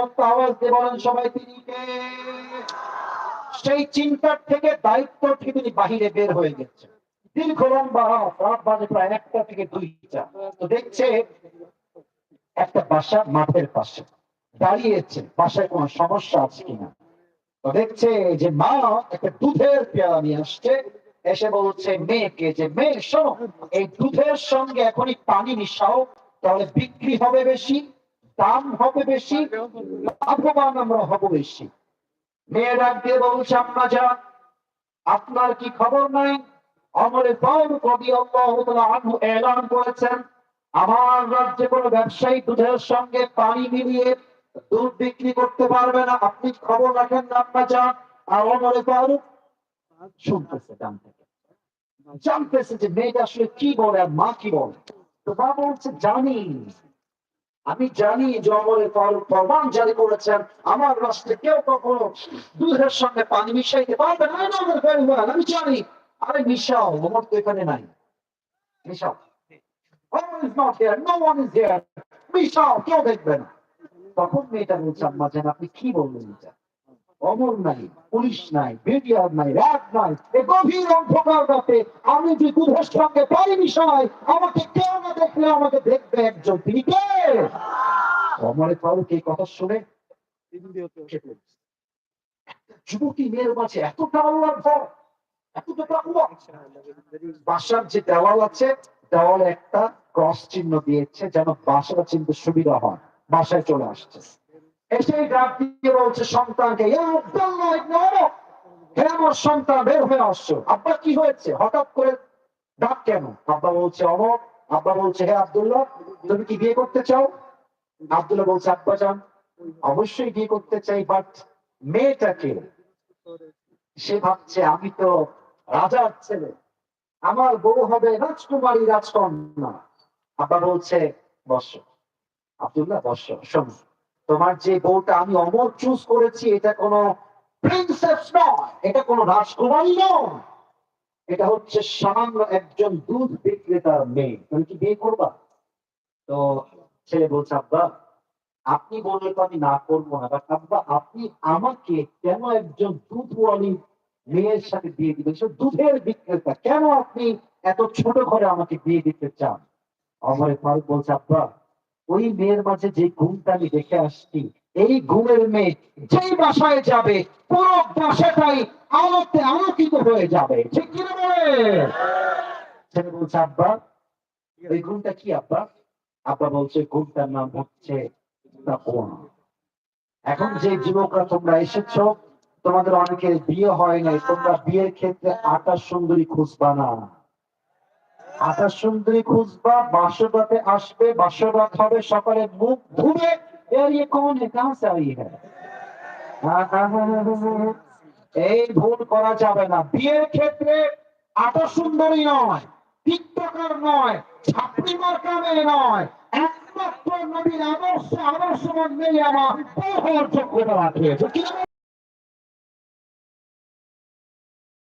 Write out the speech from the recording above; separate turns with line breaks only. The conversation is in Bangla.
আওয়াজ দিয়ে বলেন সবাই তিনি সেই চিন্তার থেকে দায়িত্ব থেকে তিনি বের হয়ে গেছে। দীর্ঘ লম্বা রাত বাজে প্রায় একটা থেকে দুইটা। তো দেখছে একটা বাসা মাঠের পাশে। দাঁড়িয়েছে, বাসায় কোনো সমস্যা আছে কিনা? তো দেখছে যে মা একটা দুধের পেয়ালা নিয়ে আসছে। এসে বলছে, মেয়েকে যে মেয়ে, শোনো, এই দুধের সঙ্গে এখনই পানি মিশাও, তাহলে বিক্রি হবে বেশি। দাম হবে বেশি, লাভবান আমরা হব বেশি। মেয়ে ডাক বলছে আম্মা যান আপনার কি খবর নাই? অমরে পাউল কবি আনহু এলান করেছেন, আমার রাজ্যে কোনো ব্যবসায়ী দুধের সঙ্গে পানি মিলিয়ে দুধ বিক্রি করতে পারবে না। আপনি খবর রাখেন না আম্মা যান আর অমরে ফারুক শুনতেছে ডান থেকে। জানতেছে যে মেয়েটা আসলে কি বলে আর মা কি বলে? তো মা বলছে, জানি। আমি জানি জঙ্গলে ফল ফরমান জারি করেছেন। আমার রাষ্ট্রে কেউ কখনো দুধের সঙ্গে পানি মিশাইতে পারবে না। আমার. আমি জানি। আরে মিশাও ওমর তো এখানে নাই। মিশাও। মিশাও, কেউ দেখবে না। তখন মেয়েটা বলছে আপনি কি বলবেন এটা? অমর নাই, পুলিশ নাই, বিডিআর নাই, র্যাব নাই, এ গভীর অন্ধকার রাতে আমি যে দুধের সঙ্গে পানি মিশাই, আমাকে কেউ না দেখলে আমাকে দেখবে একজন? তিনি কে? অমরে ফারুক এই কথা শুনে যুবতী মেয়ের মাঝে এতটা আল্লাহর ভয় বাসার যে দেওয়াল আছে, দেওয়ালে একটা ক্রস চিহ্ন দিয়েছে যেন বাসাটা চিনতে সুবিধা হয়। বাসায় চলে আসছে। এসে ডাক দিয়ে বলছে সন্তানকে "ইয়া আব্দুল্লাহ ইবনে ওমর, হে আমার সন্তান বের হয়ে আসছো। আব্বা কি হয়েছে? হঠাৎ করে ডাক কেন? আব্বা বলছে অমর আব্বা বলছে হে আব্দুল্লাহ তুমি কি বিয়ে করতে চাও? আব্দুল্লাহ বলছে আব্বা যান অবশ্যই বিয়ে করতে চাই বাট মেয়েটাকে। সে ভাবছে আমি তো রাজার ছেলে আমার বউ হবে রাজকুমারী রাজকন্যা। আব্বা বলছে বস আব্দুল্লাহ বস শোন। তোমার যে বউটা আমি অমর চুজ করেছি, এটা কোনো প্রিন্সেস নয়, এটা কোনো রাজকুমারী নয়। এটা হচ্ছে সামান্য একজন দুধ বিক্রেতার মেয়ে। তুমি কি বিয়ে করবা? তো ছেলে বলছে, আব্বা, আপনি বললে তো আমি না করব না বাট আব্বা, আপনি আমাকে কেন একজন দুধওয়ালি মেয়ের সাথে বিয়ে দিবেন? সে দুধের বিক্রেতা, কেন আপনি এত ছোট ঘরে আমাকে বিয়ে দিতে চান? অমরে ফারুক বলছে, আব্বা ওই মেয়ের মাঝে যে ঘুমটা আমি দেখে আসছি, এই ঘুমের মেয়ে যেই বাসায় যাবে, পুরো বাসাটাই আলোতে আলোকিত হয়ে যাবে। ঠিক কিনা বলে? ছেলে বলছে, আব্বা, ওই ঘুমটা কি আব্বা? আব্বা বলছে, ঘুমটার নাম হচ্ছে। এখন যে যুবকরা তোমরা এসেছ, তোমাদের অনেকের বিয়ে হয় নাই, তোমরা বিয়ের ক্ষেত্রে আকাশ সুন্দরী খুঁজবা না। আকাশ সুন্দরী খুঁজবা, বাসবাতে আসবে, বাসবাত হবে সকালে মুখ ধুবে এর ইয়ে কোন কাহা চাই এই ভুল করা যাবে না। বিয়ের ক্ষেত্রে আকাশ সুন্দরী নয়, টিকটকার নয় ছাত্রী মার্কামে নয়, একমাত্র নবীর আদর্শ আদর্শ মন্দির আমার যোগ্যতা রাখে